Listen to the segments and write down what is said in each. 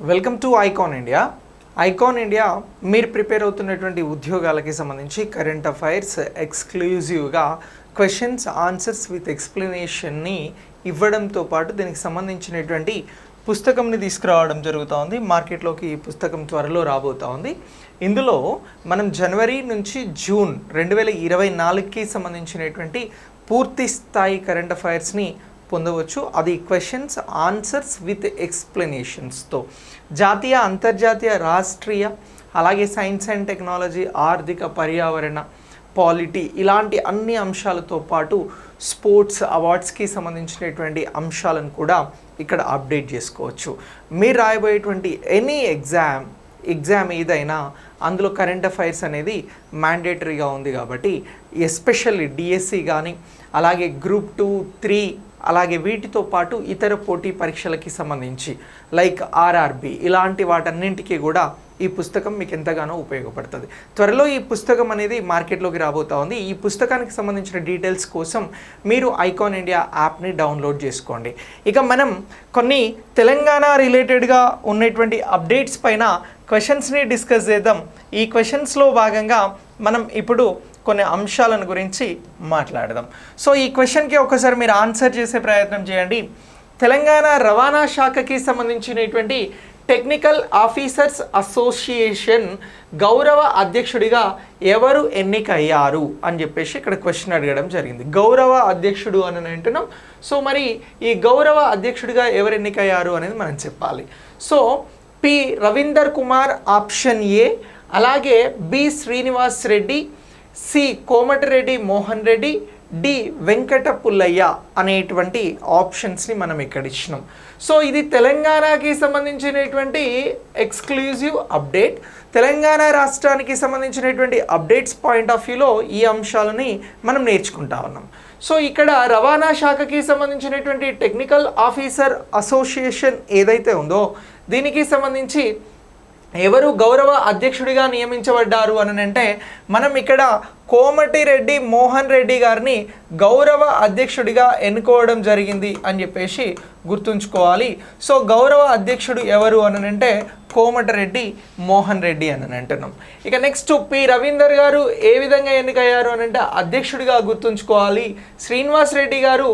Welcome to Icon India Icon India మీరు prepare అవుతున్నటువంటి ఉద్యోగాలకి సంబంధించి కరెంట్ అఫైర్స్ ఎక్స్క్లూజివ్గా క్వశ్చన్స్ ఆన్సర్స్ విత్ ఎక్స్ప్లెనేషన్ని ఇవ్వడంతో పాటు దీనికి సంబంధించినటువంటి పుస్తకంని తీసుకురావడం జరుగుతూ ఉంది మార్కెట్లోకి ఈ పుస్తకం త్వరలో రాబోతూ ఉంది ఇందులో మనం జనవరి నుంచి జూన్ రెండు వేల ఇరవై నాలుగుకి సంబంధించినటువంటి పూర్తి స్థాయి కరెంట్ అఫైర్స్ని పొందవచ్చు. అది క్వశ్చన్స్ ఆన్సర్స్ విత్ ఎక్స్ప్లెనేషన్స్తో జాతీయ అంతర్జాతీయ రాష్ట్రీయ అలాగే సైన్స్ అండ్ టెక్నాలజీ ఆర్థిక పర్యావరణ పాలిటీ ఇలాంటి అన్ని అంశాలతో పాటు స్పోర్ట్స్ అవార్డ్స్కి సంబంధించినటువంటి అంశాలను కూడా ఇక్కడ అప్డేట్ చేసుకోవచ్చు. మీరు రాయబోయేటువంటి ఎనీ ఎగ్జామ్ ఎగ్జామ్ ఏదైనా అందులో కరెంట్ అఫైర్స్ అనేది మ్యాండేటరీగా ఉంది కాబట్టి ఎస్పెషల్లీ డిఎస్సి కానీ అలాగే గ్రూప్ టూ త్రీ అలాగే వీటితో పాటు ఇతర పోటీ పరీక్షలకి సంబంధించి లైక్ ఆర్ఆర్బి ఇలాంటి వాటన్నింటికీ కూడా ఈ పుస్తకం మీకు ఎంతగానో ఉపయోగపడుతుంది. త్వరలో ఈ పుస్తకం అనేది మార్కెట్లోకి రాబోతా ఉంది. ఈ పుస్తకానికి సంబంధించిన డీటెయిల్స్ కోసం మీరు ఐకాన్ ఇండియా యాప్ని డౌన్లోడ్ చేసుకోండి. ఇక మనం కొన్ని తెలంగాణ రిలేటెడ్గా ఉన్నటువంటి అప్డేట్స్ పైన క్వశ్చన్స్ని డిస్కస్ చేద్దాం. ఈ క్వశ్చన్స్లో భాగంగా మనం ఇప్పుడు కొన్ని అంశాలను గురించి మాట్లాడదాం. సో ఈ క్వశ్చన్కి ఒకసారి మీరు ఆన్సర్ చేసే ప్రయత్నం చేయండి. తెలంగాణ రవాణా శాఖకి సంబంధించినటువంటి టెక్నికల్ ఆఫీసర్స్ అసోసియేషన్ గౌరవ అధ్యక్షుడిగా ఎవరు ఎన్నికయ్యారు అని చెప్పేసి ఇక్కడ క్వశ్చన్ అడగడం జరిగింది. గౌరవ అధ్యక్షుడు అని అంటున్నాం. సో మరి ఈ గౌరవ అధ్యక్షుడిగా ఎవరు ఎన్నికయ్యారు అనేది మనం చెప్పాలి. So P Ravinder Kumar option A అలాగే B Srinivas Reddy C. Komatireddy Mohan Reddy D. Venkata Pullaiah అనేటువంటి ఆప్షన్స్ని మనం ఇక్కడ ఇచ్చినాం సో ఇది తెలంగాణకి సంబంధించినటువంటి ఎక్స్క్లూజివ్ అప్డేట్. తెలంగాణ రాష్ట్రానికి సంబంధించినటువంటి అప్డేట్స్ పాయింట్ ఆఫ్ వ్యూలో ఈ అంశాలని మనం నేర్చుకుంటా ఉన్నాం. సో ఇక్కడ రవాణా శాఖకి సంబంధించినటువంటి టెక్నికల్ ఆఫీసర్ అసోసియేషన్ ఏదైతే ఉందో దీనికి సంబంధించి ఎవరు గౌరవ అధ్యక్షుడిగా నియమించబడ్డారు అని అంటే మనం ఇక్కడ కోమటిరెడ్డి మోహన్ రెడ్డి గారిని గౌరవ అధ్యక్షుడిగా ఎన్నుకోవడం జరిగింది అని చెప్పేసి గుర్తుంచుకోవాలి. సో గౌరవ అధ్యక్షుడు ఎవరు అని అంటే కోమటిరెడ్డి మోహన్ రెడ్డి అని అంటున్నాం. ఇక నెక్స్ట్ పి రవీందర్ గారు ఏ విధంగా ఎన్నికయ్యారు అని అంటే అధ్యక్షుడిగా గుర్తుంచుకోవాలి. శ్రీనివాస్ రెడ్డి గారు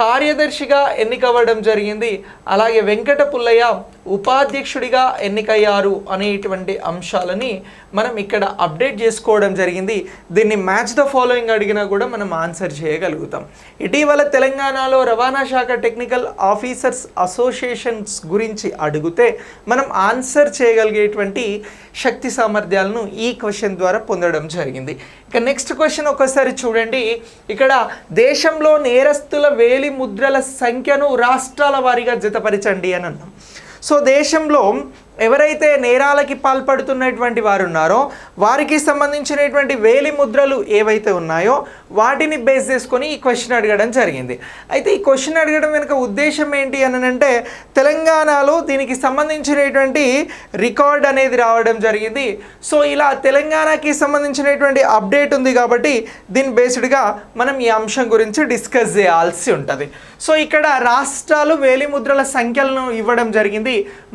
కార్యదర్శిగా ఎన్నికవ్వడం జరిగింది. అలాగే వెంకట పుల్లయ్య ఉపాధ్యక్షుడిగా ఎన్నికయ్యారు అనేటువంటి అంశాలని మనం ఇక్కడ అప్డేట్ చేసుకోవడం జరిగింది. దీన్ని మ్యాచ్ ద ఫాలోయింగ్ అడిగినా కూడా మనం ఆన్సర్ చేయగలుగుతాం. ఇటీవల తెలంగాణలో రవాణా శాఖ టెక్నికల్ ఆఫీసర్స్ అసోసియేషన్స్ గురించి అడిగితే మనం ఆన్సర్ చేయగలిగేటువంటి శక్తి సామర్థ్యాలను ఈ క్వశ్చన్ ద్వారా పొందడం జరిగింది. ఇక నెక్స్ట్ క్వశ్చన్ ఒకసారి చూడండి. ఇక్కడ దేశంలో నేరస్తుల వేలి ముద్రల సంఖ్యను రాష్ట్రాల వారీగా జతపరచండి అని అన్నాం. సో దేశంలో ఎవరైతే నేరాలకి పాల్పడుతున్నటువంటి వారు ఉన్నారో వారికి సంబంధించినటువంటి వేలి ముద్రలు ఏవైతే ఉన్నాయో వాటిని బేస్ చేసుకొని ఈ క్వశ్చన్ అడగడం జరిగింది. అయితే ఈ క్వశ్చన్ అడగడం వెనుక ఉద్దేశం ఏంటి అని అంటే తెలంగాణలో దీనికి సంబంధించినటువంటి రికార్డ్ అనేది రావడం జరిగింది. సో ఇలా తెలంగాణకి సంబంధించినటువంటి అప్డేట్ ఉంది కాబట్టి దీని బేస్డ్గా మనం ఈ అంశం గురించి డిస్కస్ చేయాల్సి ఉంటుంది. సో ఇక్కడ రాష్ట్రాలు వేలిముద్రల సంఖ్యలను ఇవ్వడం జరిగింది.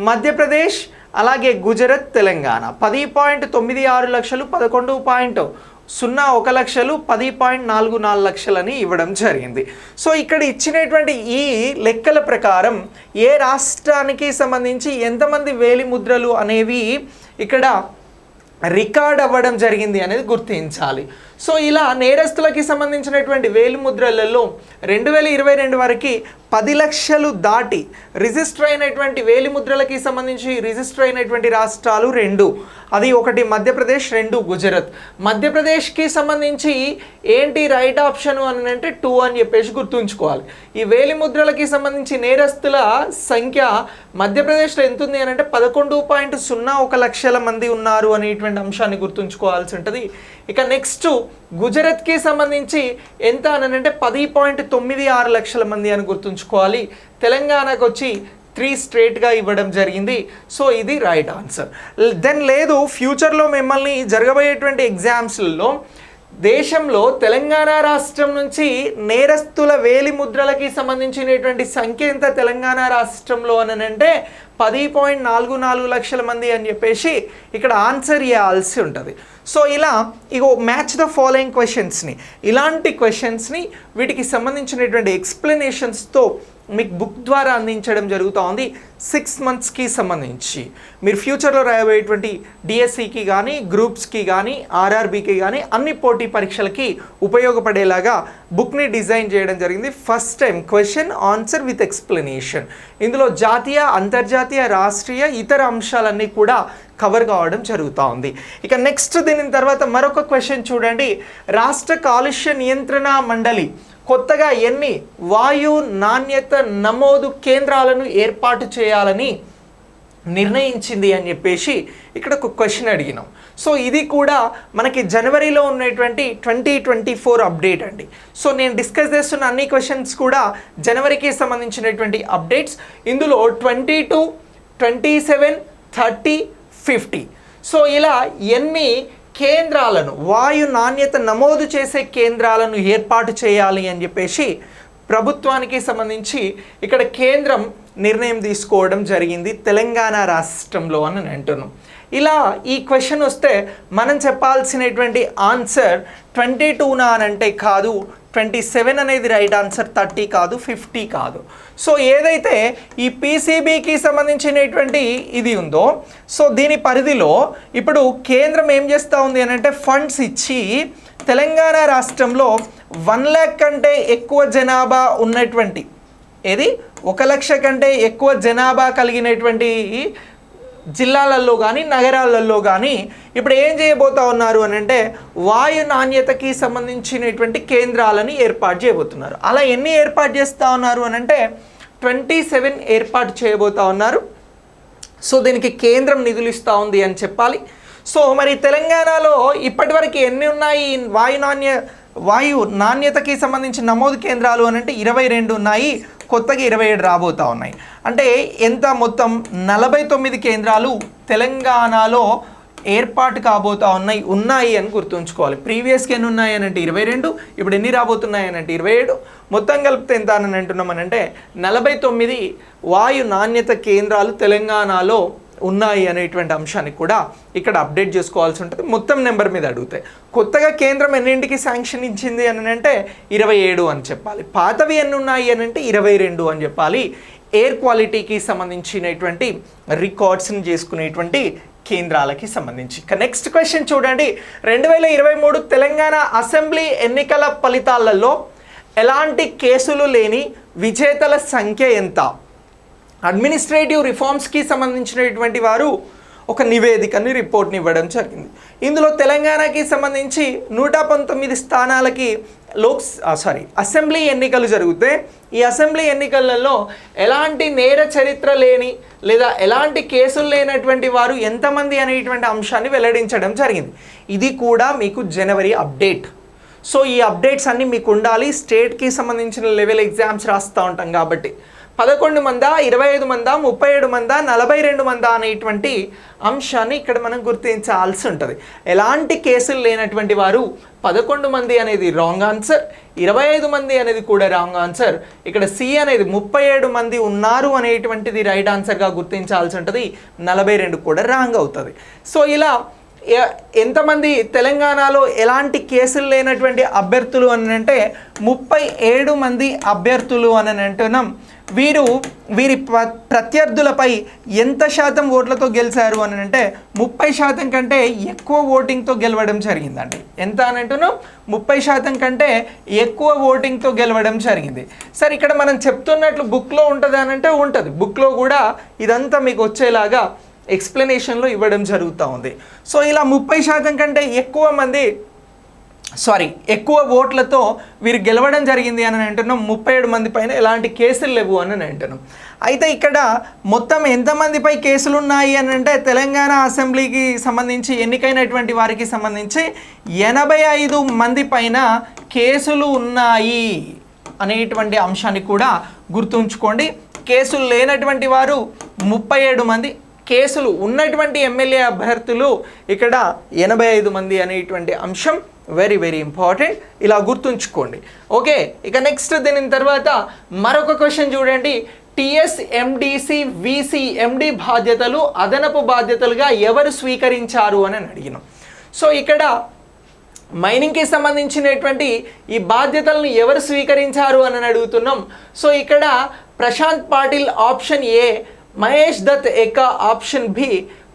మధ్యప్రదేశ్ అలాగే గుజరాత్ తెలంగాణ. పది పాయింట్ తొమ్మిది ఆరు లక్షలు పదకొండు పాయింట్ సున్నా ఒక లక్షలు పది పాయింట్ నాలుగు నాలుగు లక్షలని ఇవ్వడం జరిగింది. సో ఇక్కడ ఇచ్చినటువంటి ఈ లెక్కల ప్రకారం ఏ రాష్ట్రానికి సంబంధించి ఎంతమంది వేలి ముద్రలు అనేవి ఇక్కడ రికార్డ్ అవ్వడం జరిగింది అనేది గుర్తించాలి. సో ఇలా నేరస్తులకి సంబంధించినటువంటి వేలిముద్రలలో రెండు వేల ఇరవై రెండు వరకు పది లక్షలు దాటి రిజిస్టర్ అయినటువంటి వేలిముద్రలకి సంబంధించి రిజిస్టర్ అయినటువంటి రాష్ట్రాలు రెండు. అది ఒకటి మధ్యప్రదేశ్ రెండు గుజరాత్. మధ్యప్రదేశ్కి సంబంధించి ఏంటి రైట్ ఆప్షన్ అని అంటే టూ అని చెప్పేసి గుర్తుంచుకోవాలి. ఈ వేలిముద్రలకి సంబంధించి నేరస్తుల సంఖ్య మధ్యప్రదేశ్లో ఎంత ఉంది అని అంటే పదకొండు పాయింట్ సున్నా ఒక లక్షల మంది ఉన్నారు అనేటువంటి అంశాన్ని గుర్తుంచుకోవాల్సి ఉంటుంది. ఇక నెక్స్ట్ గుజరాత్కి సంబంధించి ఎంత అని అంటే పది పాయింట్ తొమ్మిది ఆరు లక్షల మంది అని గుర్తుంచుకోవాలి. తెలంగాణకు వచ్చి త్రీ స్ట్రేట్గా ఇవ్వడం జరిగింది. సో ఇది రైట్ ఆన్సర్ దెన్ లేదు ఫ్యూచర్లో మిమ్మల్ని జరగబోయేటువంటి ఎగ్జామ్స్లలో దేశంలో తెలంగాణ రాష్ట్రం నుంచి నేరస్తుల వేలి ముద్రలకి సంబంధించినటువంటి సంఖ్య ఎంత తెలంగాణ రాష్ట్రంలో అని అంటే పది పాయింట్ నాలుగు నాలుగు లక్షల మంది అని చెప్పేసి ఇక్కడ ఆన్సర్ ఇవ్వాల్సి ఉంటుంది. సో ఇలా ఇగో మ్యాచ్ ద ఫాలోయింగ్ క్వశ్చన్స్ని. ఇలాంటి క్వశ్చన్స్ని వీటికి సంబంధించినటువంటి ఎక్స్ప్లెనేషన్స్తో మీకు బుక్ ద్వారా అందించడం జరుగుతూ ఉంది సిక్స్ మంత్స్కి సంబంధించి. మీరు ఫ్యూచర్లో రాయబోయేటువంటి డిఎస్సికి కానీ గ్రూప్స్కి కానీ ఆర్ఆర్బీకి కానీ అన్ని పోటీ పరీక్షలకి ఉపయోగపడేలాగా బుక్ని డిజైన్ చేయడం జరిగింది. First time question answer with explanation. ఇందులో జాతీయ అంతర్జాతీయ రాష్ట్రీయ ఇతర అంశాలన్నీ కూడా కవర్ కావడం జరుగుతూ ఉంది. ఇక నెక్స్ట్ దీని తర్వాత మరొక క్వశ్చన్ చూడండి. రాష్ట్ర కాలుష్య నియంత్రణ మండలి కొత్తగా ఎన్ని వాయు నాణ్యత నమోదు కేంద్రాలను ఏర్పాటు చేయాలని నిర్ణయించింది అని చెప్పేసి ఇక్కడ ఒక క్వశ్చన్ అడిగినాం. సో ఇది కూడా మనకి జనవరిలో ఉన్నటువంటి ట్వంటీ ట్వంటీ ఫోర్ అప్డేట్ అండి. సో నేను డిస్కస్ చేస్తున్న అన్ని క్వశ్చన్స్ కూడా జనవరికి సంబంధించినటువంటి అప్డేట్స్ ఇందులో twenty two twenty seven thirty fifty so ఇలా ఎన్ని కేంద్రాలను వాయు నాణ్యత నమోదు చేసే కేంద్రాలను ఏర్పాటు చేయాలి అని చెప్పేసి ప్రభుత్వానికి సంబంధించి ఇక్కడ కేంద్రం నిర్ణయం తీసుకోవడం జరిగింది తెలంగాణ రాష్ట్రంలో అని నేను అంటున్నాం ఇలా ఈ క్వశ్చన్ వస్తే మనం చెప్పాల్సినటువంటి ఆన్సర్ ట్వంటీ టూనా అని అంటే కాదు ట్వంటీ సెవెన్ అనేది రైట్ ఆన్సర్ థర్టీ కాదు ఫిఫ్టీ కాదు. సో ఏదైతే ఈ పీసీబీకి సంబంధించినటువంటి ఇది ఉందో సో దీని పరిధిలో ఇప్పుడు కేంద్రం ఏం చేస్తూ ఉంది అని అంటే ఫండ్స్ ఇచ్చి తెలంగాణ రాష్ట్రంలో వన్ ల్యాక్ కంటే ఎక్కువ జనాభా ఉన్నటువంటి ఏది? ఒక లక్ష కంటే ఎక్కువ జనాభా కలిగినటువంటి జిల్లాలలో కానీ నగరాలలో కానీ ఇప్పుడు ఏం చేయబోతా ఉన్నారు అని అంటే వాయు నాణ్యతకి సంబంధించినటువంటి కేంద్రాలని ఏర్పాటు చేయబోతున్నారు. అలా ఎన్ని ఏర్పాటు చేస్తూ ఉన్నారు అని అంటే ట్వంటీ సెవెన్ ఏర్పాటు చేయబోతా ఉన్నారు. సో దీనికి కేంద్రం నిధులు ఇస్తూ ఉంది అని చెప్పాలి. సో మరి తెలంగాణలో ఇప్పటివరకు ఎన్ని ఉన్నాయి? వాయు నాణ్య వాయు నాణ్యతకి సంబంధించిన నమోదు కేంద్రాలు అని అంటే ఇరవై రెండు ఉన్నాయి. కొత్తగా ఇరవై ఏడు రాబోతూ ఉన్నాయి. అంటే ఎంత మొత్తం నలభై తొమ్మిది కేంద్రాలు తెలంగాణలో ఏర్పాటు కాబోతా ఉన్నాయి ఉన్నాయి అని గుర్తుంచుకోవాలి. ప్రీవియస్కి ఎన్ని ఉన్నాయి అని అంటే ఇరవై రెండు ఇప్పుడు ఎన్ని రాబోతున్నాయి అని అంటే ఇరవై ఏడు. మొత్తం కలిపితే ఎంత అని అంటున్నామని అంటే నలభై తొమ్మిది వాయు నాణ్యత కేంద్రాలు తెలంగాణలో ఉన్నాయి అనేటువంటి అంశాన్ని కూడా ఇక్కడ అప్డేట్ చేసుకోవాల్సి ఉంటుంది. మొత్తం నెంబర్ మీద అడుగుతాయి కొత్తగా కేంద్రం ఎన్నింటికి శాంక్షన్ ఇచ్చింది అని అంటే ఇరవై ఏడు అని చెప్పాలి. పాతవి ఎన్ని ఉన్నాయి అని అంటే ఇరవై రెండు అని చెప్పాలి. ఎయిర్ క్వాలిటీకి సంబంధించినటువంటి రికార్డ్స్ని చేసుకునేటువంటి కేంద్రాలకి సంబంధించి. ఇక నెక్స్ట్ క్వశ్చన్ చూడండి. రెండు వేల ఇరవై మూడు తెలంగాణ అసెంబ్లీ ఎన్నికల ఫలితాలలో ఎలాంటి కేసులు లేని విజేతల సంఖ్య ఎంత? అడ్మినిస్ట్రేటివ్ రిఫార్మ్స్కి సంబంధించినటువంటి వారు ఒక నివేదికని రిపోర్ట్ని ఇవ్వడం జరిగింది. ఇందులో తెలంగాణకి సంబంధించి నూట పంతొమ్మిది స్థానాలకి లోక్ సారీ అసెంబ్లీ ఎన్నికలు జరిగితే ఈ అసెంబ్లీ ఎన్నికలలో ఎలాంటి నేర చరిత్ర లేని లేదా ఎలాంటి కేసులు లేనటువంటి వారు ఎంతమంది అనేటువంటి అంశాన్ని వెల్లడించడం జరిగింది. ఇది కూడా మీకు జనవరి అప్డేట్. సో ఈ అప్డేట్స్ అన్నీ మీకు ఉండాలి. స్టేట్కి సంబంధించిన లెవెల్ ఎగ్జామ్స్ రాస్తూ ఉంటాం కాబట్టి. పదకొండు మంద ఇరవై ఐదు మంద ముప్పై ఏడు మంద నలభై రెండు మంద అనేటువంటి అంశాన్ని ఇక్కడ మనం గుర్తించాల్సి ఉంటుంది. ఎలాంటి కేసులు లేనటువంటి వారు పదకొండు మంది అనేది రాంగ్ ఆన్సర్ ఇరవై ఐదు మంది అనేది కూడా రాంగ్ ఆన్సర్. ఇక్కడ సి అనేది ముప్పై ఏడు మంది ఉన్నారు అనేటువంటిది రైట్ ఆన్సర్గా గుర్తించాల్సి ఉంటుంది నలభై రెండు కూడా రాంగ్ అవుతుంది. సో ఇలా ఎంతమంది తెలంగాణలో ఎలాంటి కేసులు లేనటువంటి అభ్యర్థులు అని అంటే ముప్పై ఏడు మంది అభ్యర్థులు అని అంటున్నాం వీరు వీరి ప్ర- ప్రత్యర్థులపై ఎంత శాతం ఓట్లతో గెలిచారు అని అంటే ముప్పై శాతం కంటే ఎక్కువ ఓటింగ్తో గెలవడం జరిగిందండి. ఎంత అని అంటున్నాం ముప్పై శాతం కంటే ఎక్కువ ఓటింగ్తో గెలవడం జరిగింది. సరే ఇక్కడ మనం చెప్తున్నట్లు బుక్లో ఉంటుంది అని అంటే ఉంటుంది. బుక్లో కూడా ఇదంతా మీకు వచ్చేలాగా ఎక్స్ప్లెనేషన్లో ఇవ్వడం జరుగుతూ ఉంది. సో ఇలా ముప్పై శాతం కంటే ఎక్కువ మంది సారీ ఎక్కువ ఓట్లతో వీరు గెలవడం జరిగింది అని అంటున్నాం. ముప్పై ఏడు మంది పైన ఎలాంటి కేసులు లేవు అని అంటున్నాం. అయితే ఇక్కడ మొత్తం ఎంతమందిపై కేసులు ఉన్నాయి అని అంటే తెలంగాణ అసెంబ్లీకి సంబంధించి ఎన్నికైనటువంటి వారికి సంబంధించి ఎనభై ఐదు మంది పైన కేసులు ఉన్నాయి అనేటువంటి అంశాన్ని కూడా గుర్తుంచుకోండి. కేసులు లేనటువంటి వారు ముప్పై ఏడు మంది కేసులు ఉన్నటువంటి ఎమ్మెల్యే అభ్యర్థులు ఇక్కడ ఎనభై ఐదు మంది అనేటువంటి అంశం వెరీ వెరీ ఇంపార్టెంట్ ఇలా గుర్తుంచుకోండి. ఓకే ఇక నెక్స్ట్ దీని తర్వాత మరొక క్వశ్చన్ చూడండి. టిఎస్ ఎండిసి విసి ఎండి బాధ్యతలు అదనపు బాధ్యతలుగా ఎవరు స్వీకరించారు అని అడిగినాం. సో ఇక్కడ మైనింగ్కి సంబంధించినటువంటి ఈ బాధ్యతలను ఎవరు స్వీకరించారు అని అడుగుతున్నాం. సో ఇక్కడ ప్రశాంత్ పాటిల్ ఆప్షన్ ఏ మహేష్ దత్ ఎక్క option B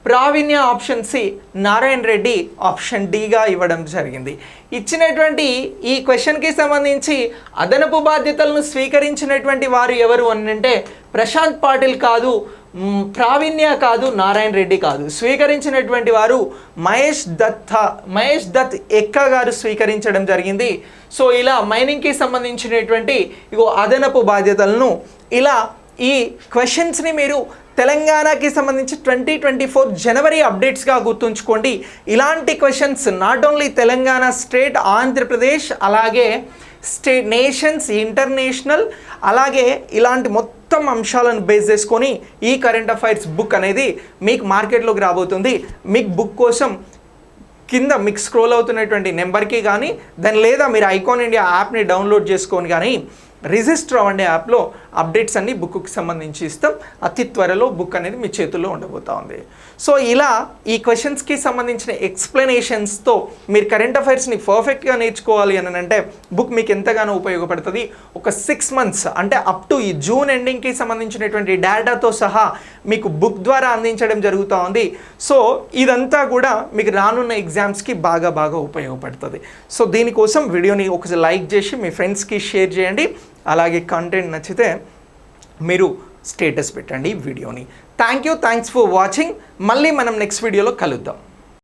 Praveenya option C Narayana Reddy option డిగా ఇవ్వడం జరిగింది. ఇచ్చినటువంటి ఈ క్వశ్చన్కి సంబంధించి అదనపు బాధ్యతలను స్వీకరించినటువంటి వారు ఎవరు అని అంటే ప్రశాంత్ పాటిల్ కాదు ప్రావీణ్య కాదు నారాయణ రెడ్డి కాదు. స్వీకరించినటువంటి వారు మహేష్ దత్త మహేష్ దత్ ఎక్క గారు స్వీకరించడం జరిగింది. సో ఇలా మైనింగ్కి సంబంధించినటువంటి ఇగో అదనపు బాధ్యతలను ఇలా ఈ క్వశ్చన్స్ని మీరు తెలంగాణకి సంబంధించి ట్వంటీ ట్వంటీ ఫోర్ జనవరి అప్డేట్స్గా గుర్తుంచుకోండి. ఇలాంటి questions not only Telangana state Andhra Pradesh అలాగే స్టేట్ నేషన్స్ ఇంటర్నేషనల్ అలాగే ఇలాంటి మొత్తం అంశాలను బేస్ చేసుకొని ఈ కరెంట్ అఫైర్స్ బుక్ అనేది మీకు మార్కెట్లోకి రాబోతుంది. మీకు బుక్ కోసం కింద మీకు స్క్రోల్ అవుతున్నటువంటి నెంబర్కి కానీ దాని లేదా మీరు ఐకాన్ ఇండియా యాప్ని డౌన్లోడ్ చేసుకొని కానీ రిజిస్టర్ అవ్వండి యాప్లో అప్డేట్స్ అన్ని బుక్కి సంబంధించి ఇస్తాం. అతి త్వరలో బుక్ అనేది మీ చేతుల్లో ఉండబోతా ఉంది. సో ఇలా ఈ క్వశ్చన్స్కి సంబంధించిన ఎక్స్ప్లెనేషన్స్తో మీరు కరెంట్ అఫైర్స్ని పర్ఫెక్ట్గా నేర్చుకోవాలి అని అంటే బుక్ మీకు ఎంతగానో ఉపయోగపడుతుంది. ఒక సిక్స్ మంత్స్ అంటే అప్ టు ఈ జూన్ ఎండింగ్కి సంబంధించినటువంటి డేటాతో సహా మీకు బుక్ ద్వారా అందించడం జరుగుతూ ఉంది. సో ఇదంతా కూడా మీకు రానున్న ఎగ్జామ్స్కి బాగా బాగా ఉపయోగపడుతుంది. సో దీనికోసం వీడియోని ఒకసారి లైక్ చేసి మీ ఫ్రెండ్స్కి షేర్ చేయండి. అలాగే కంటెంట్ నచ్చితే మీరు స్టేటస్ పెట్టండి ఈ వీడియోని thank you thanks for watching మళ్ళీ మనం నెక్స్ట్ వీడియోలో కలుద్దాం.